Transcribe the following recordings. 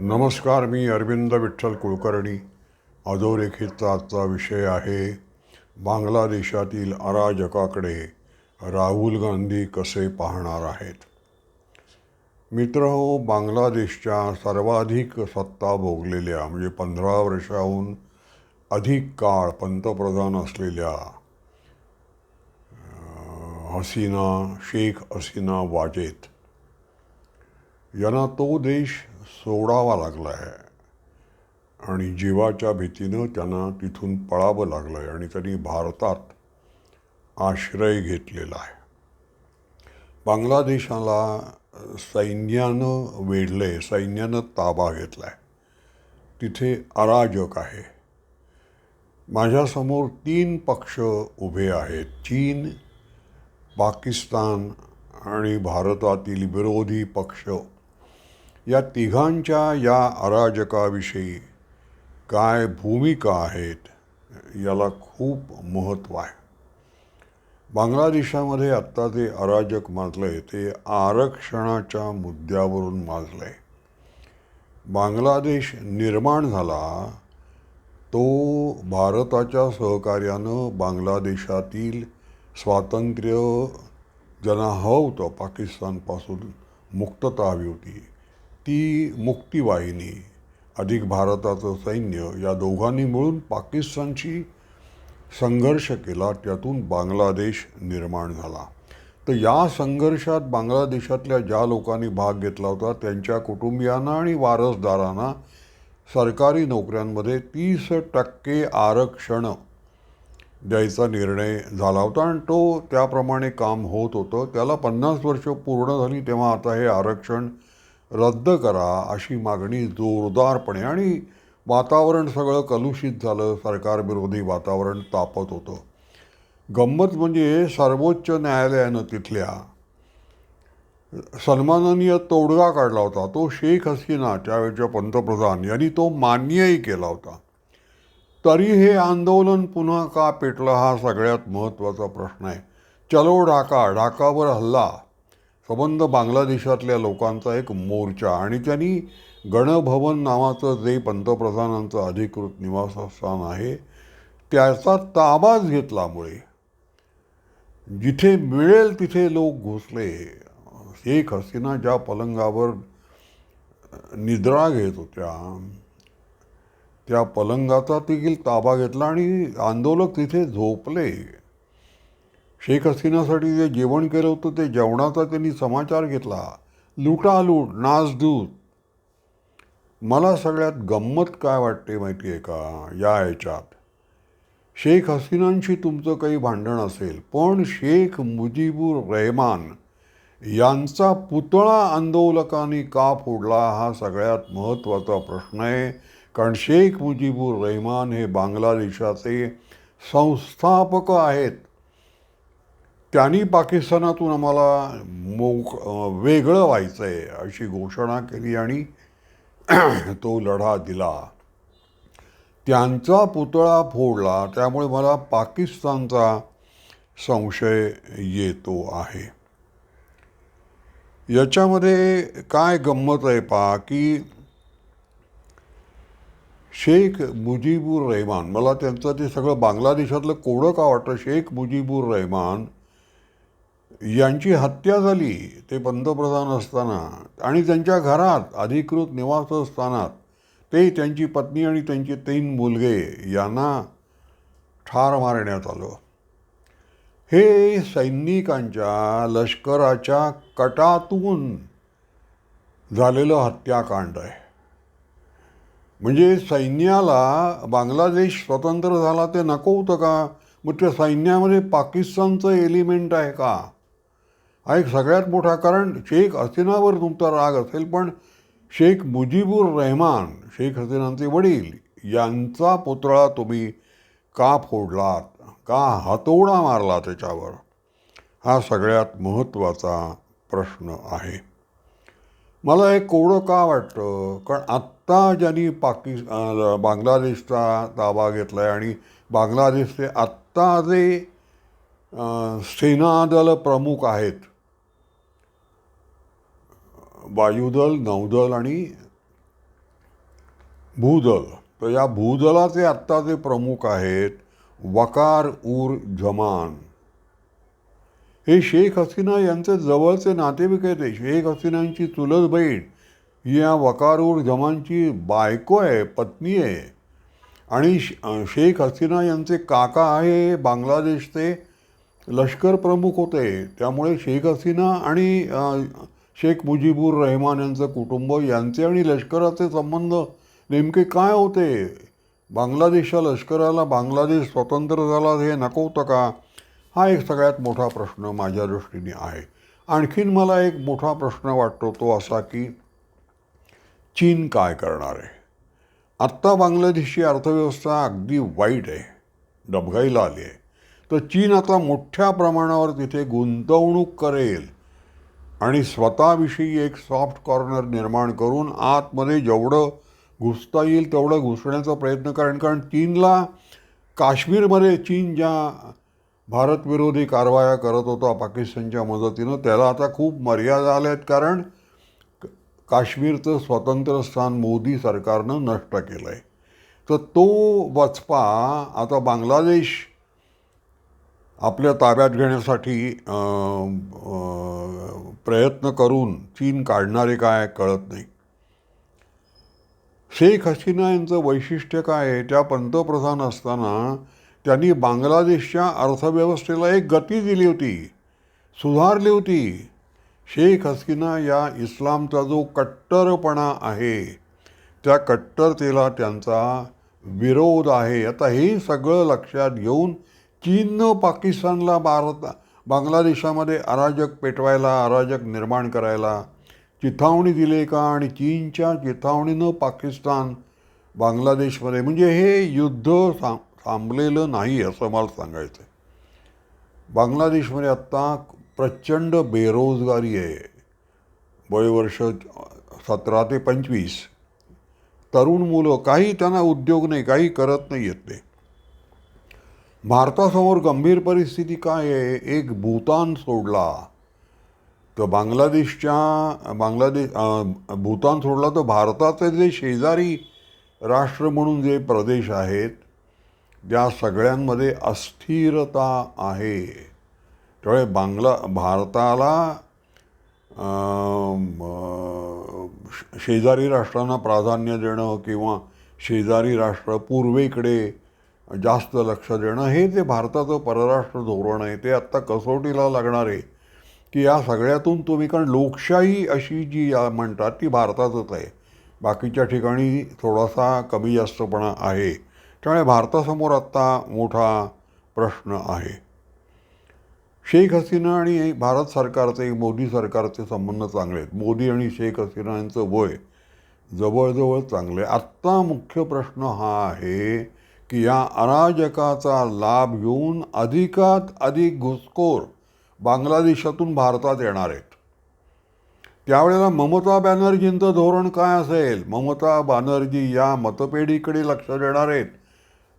नमस्कार मी अरविंद विठ्ठल कुलकर्णी. अधोरेखितचा आजचा विषय आहे बांगलादेशातील अराजकाकडे राहुल गांधी कसे पाहणार आहेत? मित्र हो बांगलादेशच्या सर्वाधिक सत्ता भोगलेल्या म्हणजे पंधरा वर्षाहून अधिक काळ पंतप्रधान असलेल्या हसीना शेख हसीना वाजेत. यांना तो देश सोडावा लागला आहे आणि जीवाच्या भीतीनं त्यांना तिथून पळावं लागलं आहे आणि त्यांनी भारतात आश्रय घेतलेला आहे. बांगलादेशाला सैन्यानं वेढलं आहे सैन्यानं ताबा घेतला आहे तिथे अराजक आहे. माझ्यासमोर तीन पक्ष उभे आहेत. चीन पाकिस्तान आणि भारतातील विरोधी पक्ष या तिघांच्या या अराजकाविषयी काय भूमिका आहेत याला खूप महत्त्व आहे. बांगलादेशामध्ये आत्ता जे अराजक माजलं आहे ते आरक्षणाच्या मुद्द्यावरून माजलं आहे बांगलादेश निर्माण झाला तो भारताच्या सहकार्यानं बांगलादेशातील स्वातंत्र्य ज्यांना हवं होतं पाकिस्तानपासून मुक्तता हवी होती. ती मुक्तीवाहिनी अधिक भारताचं सैन्य या दोघांनी मिळून पाकिस्तानशी संघर्ष केला त्यातून बांगलादेश निर्माण झाला. तर या संघर्षात बांगलादेशातल्या ज्या लोकांनी भाग घेतला होता त्यांच्या कुटुंबियांना आणि वारसदारांना सरकारी नोकऱ्यांमध्ये तीस टक्के आरक्षण द्यायचा निर्णय झाला होता आणि तो त्याप्रमाणे काम होत होतं. त्याला पन्नास वर्ष पूर्ण झाली तेव्हा आता हे आरक्षण रद्द करा अशी मागणी जोरदारपणे आणि वातावरण सगळं कलुषित झालं. सरकारविरोधी वातावरण तापत होतं. गंमत म्हणजे सर्वोच्च न्यायालयानं तिथल्या सन्माननीय तोडगा काढला होता. तो शेख हसीना त्यावेळच्या पंतप्रधान यांनी तो मान्यही केला होता. तरी हे आंदोलन पुन्हा का पेटलं हा सगळ्यात महत्त्वाचा प्रश्न आहे. चलो ढाका ढाकावर हल्ला. संबंध बांगलादेशातल्या लोकांचा एक मोर्चा आणि त्यांनी गणभवन नावाचं जे पंतप्रधानांचं अधिकृत निवासस्थान आहे त्याचा ताबाच घेतल्यामुळे जिथे मिळेल तिथे लोक घुसले. शेख हसीना ज्या पलंगावर निद्रा घेत होत्या त्या पलंगाचा देखील ताबा घेतला आणि आंदोलक तिथे झोपले. शेख हसीनासाठी जे जेवण केलं होतं ते जेवणाचा त्यांनी समाचार घेतला. लुटालूट नासधूत. मला सगळ्यात गंमत काय वाटते माहिती आहे का? या ह्याच्यात. शेख हसीनांशी तुमचं काही भांडण असेल पण शेख मुजीबुर रहमान यांचा पुतळा आंदोलकांनी का फोडला हा सगळ्यात महत्त्वाचा प्रश्न आहे. कारण शेख मुजीबुर रहमान हे बांगलादेशाचे संस्थापक आहेत. त्यांनी पाकिस्तानातून आम्हाला मोक वेगळं व्हायचं आहे अशी घोषणा केली आणि तो लढा दिला. त्यांचा पुतळा फोडला त्यामुळे मला पाकिस्तानचा संशय येतो आहे. याच्यामध्ये काय गंमत आहे पहा की शेख मुजीबुर रहमान मला त्यांचं ते सगळं बांगलादेशातलं कोडं का वाटतं? शेख मुजीबुर रहमान यांची हत्या झाली ते पंतप्रधान असताना आणि त्यांच्या घरात अधिकृत निवासस्थानात ते त्यांची पत्नी आणि त्यांचे तीन मुलगे यांना ठार मारण्यात आलं. हे सैनिकांच्या लष्कराच्या कटातून झालेलं हत्याकांड आहे. म्हणजे सैन्याला बांगलादेश स्वतंत्र झाला ते नको होतं का? मग त्या सैन्यामध्ये पाकिस्तानचं एलिमेंट आहे का? हा एक सगळ्यात मोठा कारण शेख हसीनावर तुमचा राग असेल पण शेख मुजीबुर रहमान शेख हसीनांचे वडील यांचा पुतळा तुम्ही का फोडलात? का हातोडा मारला त्याच्यावर? हा सगळ्यात महत्त्वाचा प्रश्न आहे. मला हे कोवडं का वाटतं? कारण आत्ता ज्यांनी पाकिस् बांगलादेशचा ताबा घेतला आहे आणि बांगलादेशचे आत्ता जे सेनादल प्रमुख आहेत वायुदल नौदल आणि भूदल. तर या भूदलाचे आत्ताचे प्रमुख आहेत वकार उर जमान. हे शेख हसीना यांचे जवळचे नातेवाईक आहेत. शेख हसीनांची चुलत बहीण ही या वकार उर जमानची बायको आहे पत्नी आहे. आणि शेख हसीना यांचे काका आहे बांगलादेशचे लष्कर प्रमुख होते. त्यामुळे शेख हसीना आणि शेख मुजीबुर रहमान यांचं कुटुंब यांचे आणि लष्कराचे संबंध नेमके काय होते? बांगलादेशच्या लष्कराला बांगलादेश स्वतंत्र झाला हे नको होतं का? हा एक सगळ्यात मोठा प्रश्न माझ्या दृष्टीने आहे. आणखीन मला एक मोठा प्रश्न वाटतो तो असा की चीन काय करणार आहे? आत्ता बांगलादेशची अर्थव्यवस्था अगदी वाईट आहे डबघाईला आली आहे. तर चीन आता मोठ्या प्रमाणावर तिथे गुंतवणूक करेल. आणि स्वतःविषयी एक सॉफ्ट कॉर्नर निर्माण करून आतमध्ये जेवढं घुसता येईल तेवढं घुसण्याचा प्रयत्न करेन. कारण चीनला काश्मीरमध्ये चीन ज्या भारतविरोधी कारवाया करत होता पाकिस्तानच्या मदतीनं त्याला आता खूप मर्यादा आल्या आहेत कारण काश्मीरचं स्वतंत्र स्थान मोदी सरकारनं नष्ट केलं आहे तर तो वचपा आता बांगलादेश आपल्या ताब्यात घेण्यासाठी अं, प्रयत्न करून चीन काढणारे काय कळत नाही. शेख हसीना यांचं वैशिष्ट्य काय आहे? त्या पंतप्रधान असताना त्यांनी बांगलादेशच्या अर्थव्यवस्थेला एक गती दिली होती सुधारली होती. शेख हसीना या इस्लामचा जो कट्टरपणा आहे त्या कट्टरतेला त्यांचा विरोध आहे. आता हे सगळं लक्षात घेऊन चीननं पाकिस्तानला भारत बांगलादेशामध्ये अराजक पेटवायला अराजक निर्माण करायला चिथावणी दिली का? आणि चीनच्या चिथावणीनं पाकिस्तान बांगलादेशमध्ये म्हणजे हे युद्ध थांब थांबलेलं नाही असं मला सांगायचं आहे बांगलादेशमध्ये आत्ता प्रचंड बेरोजगारी आहे. वयवर्ष सतरा ते पंचवीस. तरुण मुलं काही त्यांना उद्योग नाही काही करत नाही येत ते. भारतासमोर गंभीर परिस्थिती काय आहे? एक भूतान सोडला. तर बांगलादेशच्या बांगलादेश भूतान सोडला तर भारताचे जे शेजारी राष्ट्र म्हणून जे प्रदेश आहेत त्या सगळ्यांमध्ये अस्थिरता आहे. त्यामुळे बांगला भारताला शेजारी राष्ट्रांना प्राधान्य देणं किंवा शेजारी राष्ट्र पूर्वेकडे जास्त लक्ष देणं हे जे भारताचं परराष्ट्र धोरण आहे ते आत्ता कसोटीला लागणार आहे की या सगळ्यातून तुम्ही कारण लोकशाही अशी जी या म्हणतात ती भारतातच आहे. बाकीच्या ठिकाणी थोडासा कमी जास्तपणा आहे. त्यामुळे भारतासमोर आत्ता मोठा प्रश्न आहे. शेख हसीना आणि भारत सरकारचे मोदी सरकारचे संबंध चांगले आहेत. मोदी आणि शेख हसीना यांचं वय जवळजवळ चांगले आहे. आत्ता मुख्य प्रश्न हा आहे की या अराजकाचा लाभ घेऊन अधिकात अधिक घुसखोर बांगलादेशातून भारतात येणार आहेत. त्यावेळेला ममता बॅनर्जींचं धोरण काय असेल? ममता बॅनर्जी या मतपेढीकडे लक्ष देणार आहेत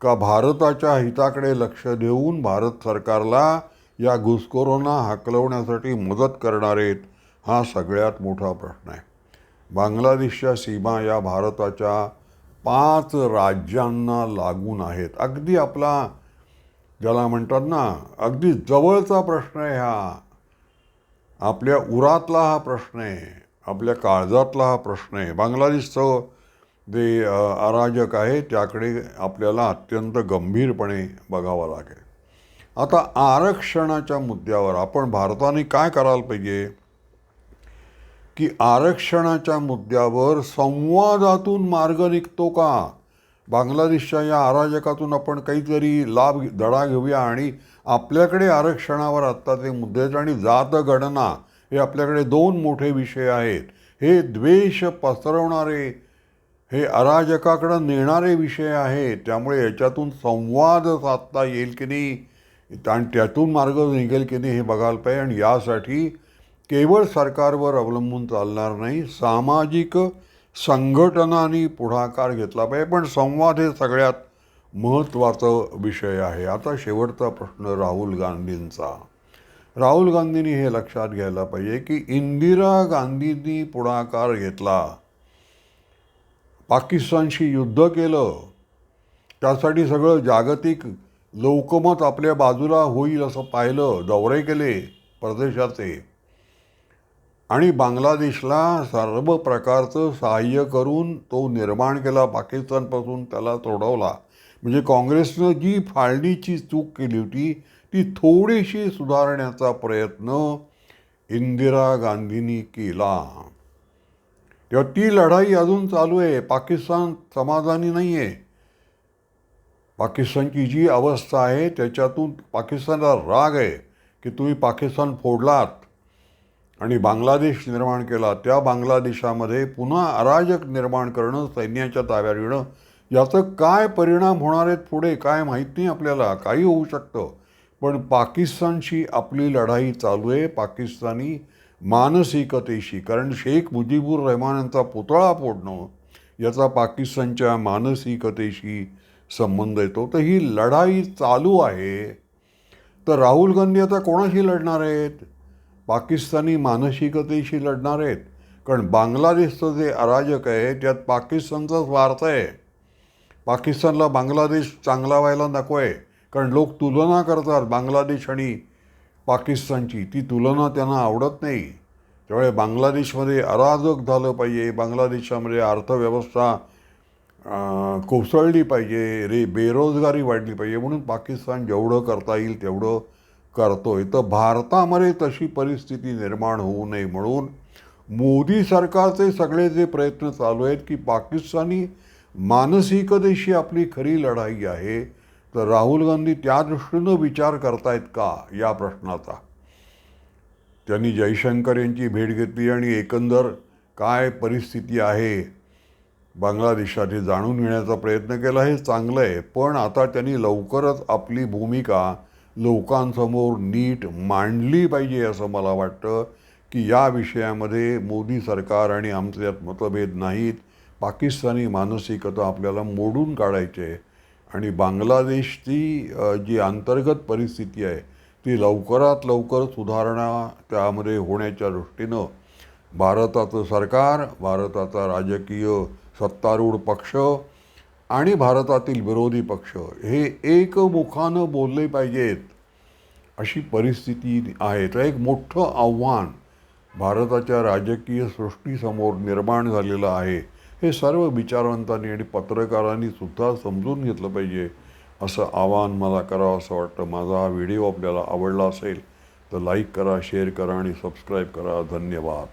का भारताच्या हिताकडे लक्ष देऊन भारत सरकारला या घुसखोरांना हाकलवण्यासाठी मदत करणार आहेत? हा सगळ्यात मोठा प्रश्न आहे. बांगलादेशच्या सीमा या भारताच्या पाच राज्यांना लागून आहेत. अगदी आपला ज्याला म्हणतात ना अगदी जवळचा प्रश्न आहे हा. आपल्या उरातला हा प्रश्न आहे आपल्या काळजातला हा प्रश्न आहे. बांगलादेशचं जे अराजक आहे त्याकडे आपल्याला अत्यंत गंभीरपणे बघावं लागेल. आता आरक्षणाच्या मुद्द्यावर आपण भारताने काय करायला पाहिजे? की आरक्षणाच्या मुद्द्यावर संवादातून मार्ग निघतो का? बांगलादेशच्या या अराजकातून आपण काहीतरी लाभ धडा घेऊया आणि आपल्याकडे आरक्षणावर आत्ता ते आहेत आणि जातगणना हे आपल्याकडे दोन मोठे विषय आहेत. हे द्वेष पसरवणारे हे अराजकाकडं नेणारे विषय आहेत. त्यामुळे याच्यातून संवाद साधता येईल की नाही? आणि त्यातून मार्ग निघेल की नाही हे बघायला पाहिजे. आणि यासाठी केवळ सरकारवर अवलंबून चालणार नाही सामाजिक संघटनांनी पुढाकार घेतला पाहिजे. पण संवाद हे सगळ्यात महत्त्वाचं विषय आहे. आता शेवटचा प्रश्न राहुल गांधींचा. राहुल गांधींनी हे लक्षात घ्यायला पाहिजे की इंदिरा गांधींनी पुढाकार घेतला. पाकिस्तानशी युद्ध केलं. त्यासाठी सगळं जागतिक लोकमत आपल्या बाजूला होईल असं पाहिलं. दौरे केले परदेशाचे. आणि बांगलादेशला सर्व प्रकारचं सहाय्य करून तो निर्माण केला पाकिस्तानपासून त्याला सोडवला म्हणजे काँग्रेसनं जी फाळणीची चूक केली होती ती थोडीशी सुधारण्याचा प्रयत्न इंदिरा गांधींनी केला. तेव्हा ती लढाई अजून चालू आहे. पाकिस्तान समाधानी नाही आहे पाकिस्तानची जी अवस्था आहे त्याच्यातून पाकिस्तानला राग आहे की तुम्ही पाकिस्तान फोडलात. आणि बांगलादेश निर्माण केला त्या बांगलादेशामध्ये पुन्हा अराजक निर्माण करणं सैन्याच्या ताब्यात येणं याचं काय परिणाम होणार आहेत पुढे काय माहीत नाही आपल्याला काही होऊ शकतं. पण पाकिस्तानशी आपली लढाई चालू आहे पाकिस्तानी मानसिकतेशी कारण शेख मुजीबुर रहमान यांचा पुतळा फोडणं याचा पाकिस्तानच्या मानसिकतेशी संबंध येतो तर ही लढाई चालू आहे. तर राहुल गांधी आता कोणाशी लढणार आहेत? पाकिस्तानी मानसिकतेशी लढणार आहेत. कारण बांगलादेशचं जे अराजक आहे त्यात पाकिस्तानचा स्वार्थ आहे. पाकिस्तानला बांगलादेश चांगला व्हायला नको आहे. कारण लोक तुलना करतात बांगलादेश आणि पाकिस्तानची. ती तुलना त्यांना आवडत नाही. त्यामुळे बांगलादेशमध्ये अराजक झालं पाहिजे. बांगलादेशामध्ये अर्थव्यवस्था कोसळली पाहिजे. रे बेरोजगारी वाढली पाहिजे. म्हणून पाकिस्तान जेवढं करता येईल तेवढं करतोय. तर भारतामध्ये तशी परिस्थिती निर्माण होऊ नये म्हणून मोदी सरकारचे सगळे जे प्रयत्न चालू आहेत की पाकिस्तानी मानसिकतेशी आपली खरी लढाई आहे तर राहुल गांधी त्या दृष्टीनं विचार करतायत का या प्रश्नाचा? त्यांनी जयशंकर यांची भेट घेतली आणि एकंदर काय परिस्थिती आहे बांगलादेशात हे जाणून घेण्याचा प्रयत्न केला हे चांगलं आहे. पण आता त्यांनी लवकरच आपली भूमिका लोकांसमोर नीट मांडली पाहिजे असं मला वाटतं की या विषयामध्ये मोदी सरकार आणि आमच्यात मतभेद नाहीत. पाकिस्तानी मानसिकता आपल्याला मोडून काढायची आहे. आणि बांगलादेशची जी अंतर्गत परिस्थिती आहे ती लवकरात लवकर सुधारणा त्यामध्ये होण्याच्या दृष्टीनं भारताचं सरकार भारताचा राजकीय सत्तारूढ पक्ष आणि भारतातील विरोधी पक्ष हे एकमुखानं बोलले पाहिजेत अशी परिस्थिती आहे तर एक मोठं आव्हान भारताच्या राजकीय सृष्टीसमोर निर्माण झालेलं आहे. हे सर्व विचारवंतांनी आणि पत्रकारांनी सुद्धा समजून घेतलं पाहिजे असं आवाहन मला करावं असं वाटतं. माझा हा व्हिडिओ आपल्याला आवडला असेल तर लाईक करा शेअर करा आणि सबस्क्राईब करा. धन्यवाद.